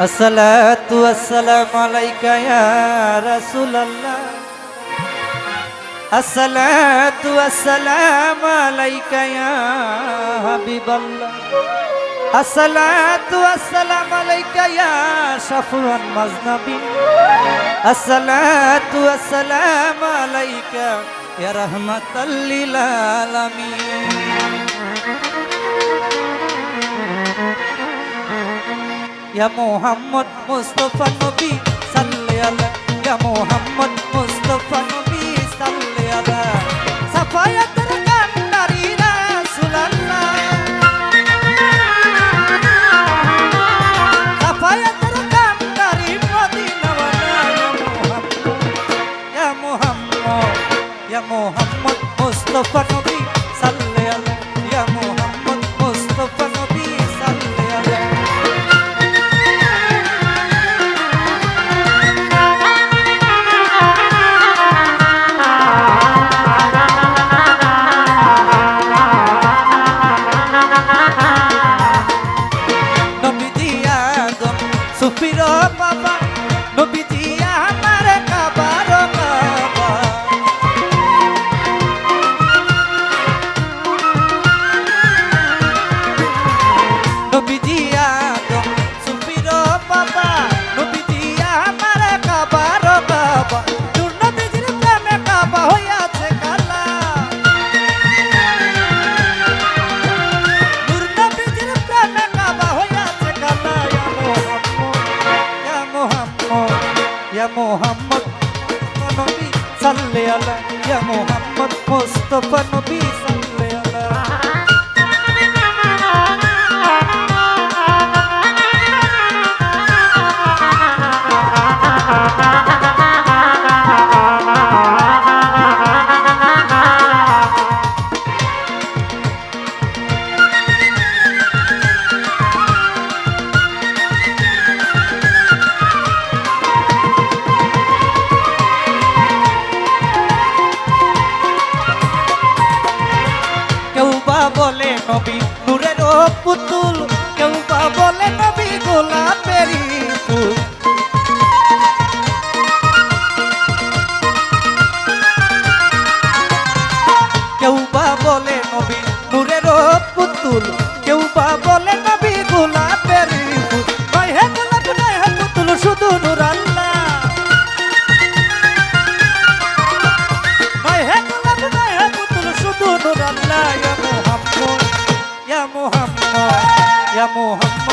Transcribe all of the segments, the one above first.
الصلاة والسلام عليك يا رسول الله الصلاة والسلام عليك يا حبيب الله الصلاة والسلام عليك يا شفر المذنبي الصلاة والسلام عليك يا رحمة للعالمين Ya Muhammad Mustafa Nabi Sallallahu Ya Muhammad Mustafa Nabi Sallallahu সুফির বাবা কখনো মোহন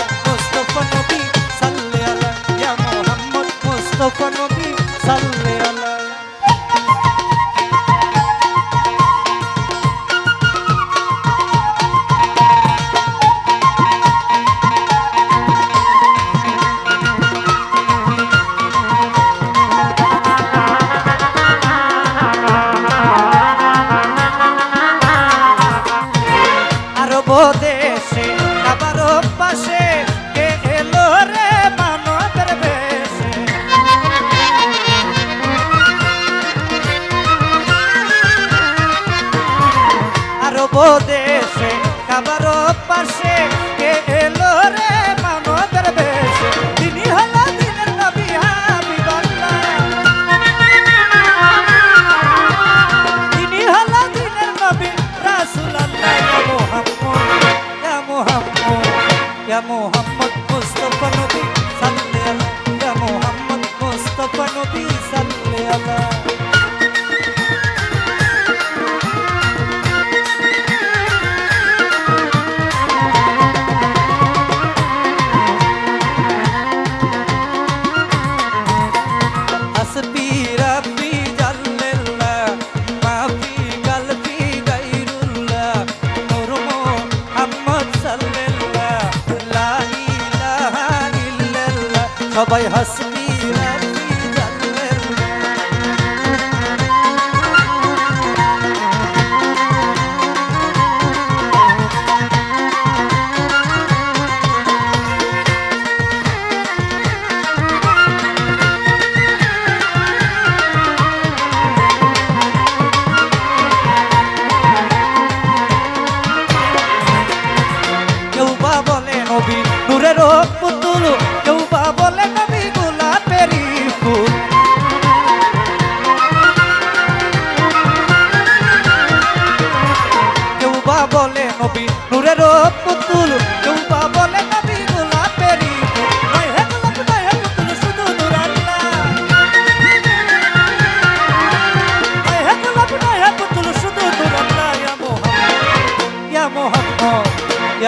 भाई हंस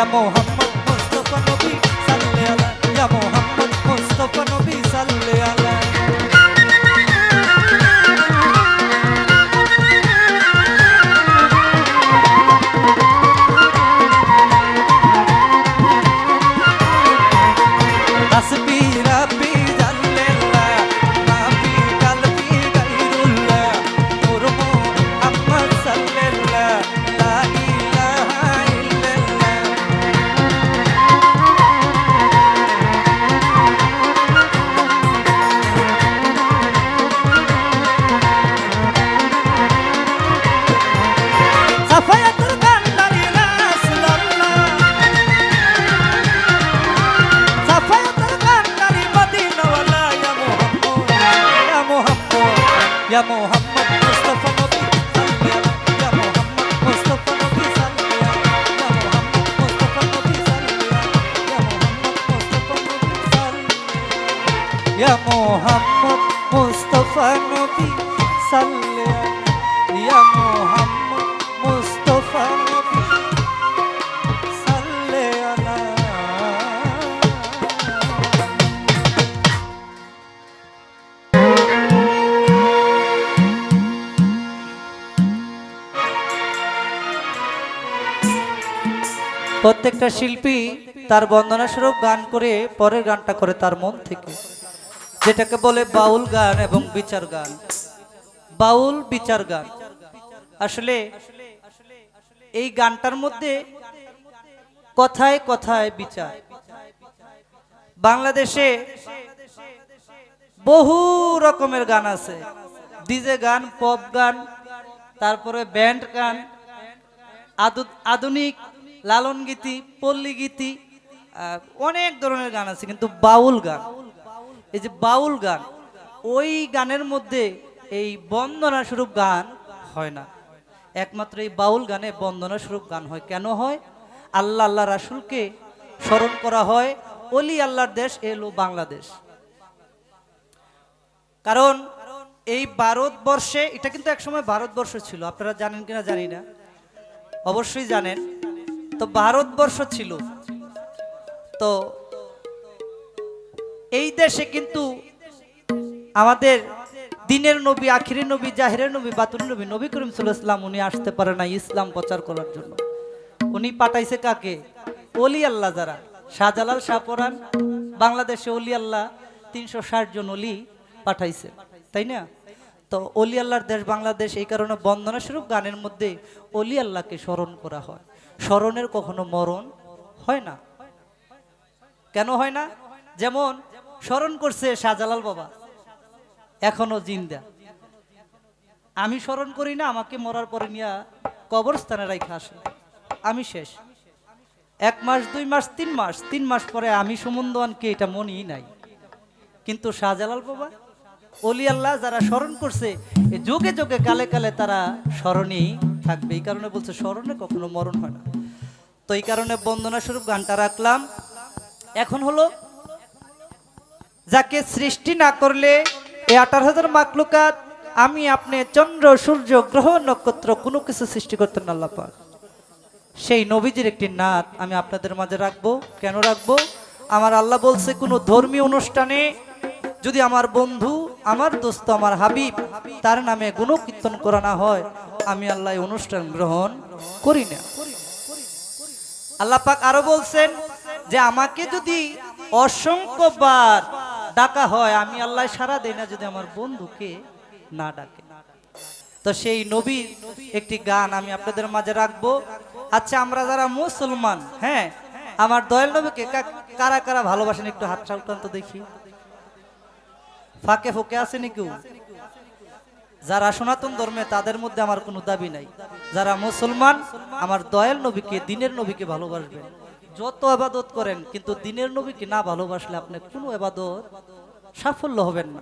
মোহাম্মদ ইয়া মুহাম্মদ মুস্তাফা নবী সাল্লাল্লাহু ইয়া মুহাম্মদ মুস্তাফা নবী সাল্লাল্লাহু ইয়া মুহাম্মদ মুস্তাফা নবী সাল্লাল্লাহু ইয়া মুহাম্মদ প্রত্যেকটা শিল্পী তার বন্দনা স্বরূপ গান করে পরের গানটা করে তার মন থেকে। যেটাকে বলে বাউল গান এবং বিচার গান। বাউল, বিচার গান। আসলে এই গানটার মধ্যে কথায় কথায় বিচার। বাংলাদেশে বহু রকমের গান আছে। ডিজে গান, পপ গান, তারপরে ব্যান্ড গান আধুনিক লালন গীতি, পল্লী গীতি অনেক ধরনের গান আছে, কিন্তু বাউল গান। এই যে বাউল গান, ওই গানের মধ্যে এই বন্দনা স্বরূপ গান হয় না। একমাত্র এই বাউল গানে বন্দনা স্বরূপ গান হয়। কেন হয়? আল্লাহ আল্লাহ রাসুলকে স্মরণ করা হয়, অলি আল্লাহর দেশ এলো বাংলাদেশ। কারণ এই ভারতবর্ষে এটা কিন্তু একসময় ভারতবর্ষ ছিল, আপনারা জানেন কিনা জানি না, অবশ্যই জানেন। তো ভারতবর্ষ ছিল। তো এই দেশে কিন্তু আমাদের দিনের নবী, আখিরের নবী, জাহিরের নবী বাতুর নবী নবী করিম সাল্লাম উনি আসতে পারে না ইসলাম প্রচার করার জন্য। উনি পাঠাইছে কাকে? অলি আল্লাহ যারা। শাহজালাল শাহপরান বাংলাদেশে অলি আল্লাহ, তিনশো ষাট জন অলি পাঠাইছে। তাই না? তো অলি আল্লাহর দেশ বাংলাদেশ, এই কারণে বন্দনা স্বরূপ গানের মধ্যে অলি আল্লাহকে স্মরণ করা হয়। স্মরণের কখনো মরণ হয় না। কেন হয় না? যেমন, স্মরণ করছে শাহজালাল বাবা, এখনও জিন্দা। আমি স্মরণ করি না, আমাকে মরার পরে নিয়ে কবরস্থানে রাইখা আসে। আমি শেষ। এক মাস, দুই মাস, তিন মাস তিন মাস পরে আমি সুমন্দওয়ানকে এটা মনেই নাই। কিন্তু শাহজালাল বাবা, অলি আল্লাহ যারা স্মরণ করছে যুগে যুগে, কালে কালে তারা স্মরণেই থাকবে। এই কারণে বলছে, স্মরণে কখনো মরণ হয় না। তো এই কারণে বন্দনা স্বরূপ গানটা রাখলাম। এখন হলো, যাকে সৃষ্টি না করলে এই আঠারো হাজার মাকলুকাত আমি আপনি চন্দ্র, সূর্য, গ্রহ, নক্ষত্র কোনো কিছু সৃষ্টি করতেন না আল্লাহ পাক। সেই নবীজির একটি নাত আমি আপনাদের মাঝে রাখব। কেন রাখব? আমার আল্লাহ বলছে, কোনো ধর্মীয় অনুষ্ঠানে যদি আমার বন্ধু, আমার দোস্ত, আমার হাবিব, তার নামে গুণকীর্তন করা না হয় আমি আল্লাহ অনুষ্ঠান গ্রহণ করি না। আল্লাহ পাক আরও বলছেন যে, আমাকে যদি অসংখ্যবার ডাকা হয়, আমি আল্লাহ সারা দেই না যদি আমার বন্ধুকে না ডাকে। তো সেই নবীর একটি গান আমি আপনাদের মাঝে রাখব। আচ্ছা আমরা যারা মুসলমান হ্যাঁ আমার দয়াল নবীকে কারা কারা ভালোবাসেন একটু হাত তো দেখি। ফাঁকে ফুকে আসেনি কেউ যারা সনাতন ধর্মে, তাদের মধ্যে আমার কোনো দাবি নাই। যারা মুসলমান, আমার দয়াল নবীকে, দিনের নবীকে ভালোবাসবে যত আবাদত করেন, কিন্তু দিনের নবীকে না ভালোবাসলে আপনি কোনো আবাদত সাফল্য হবেন না।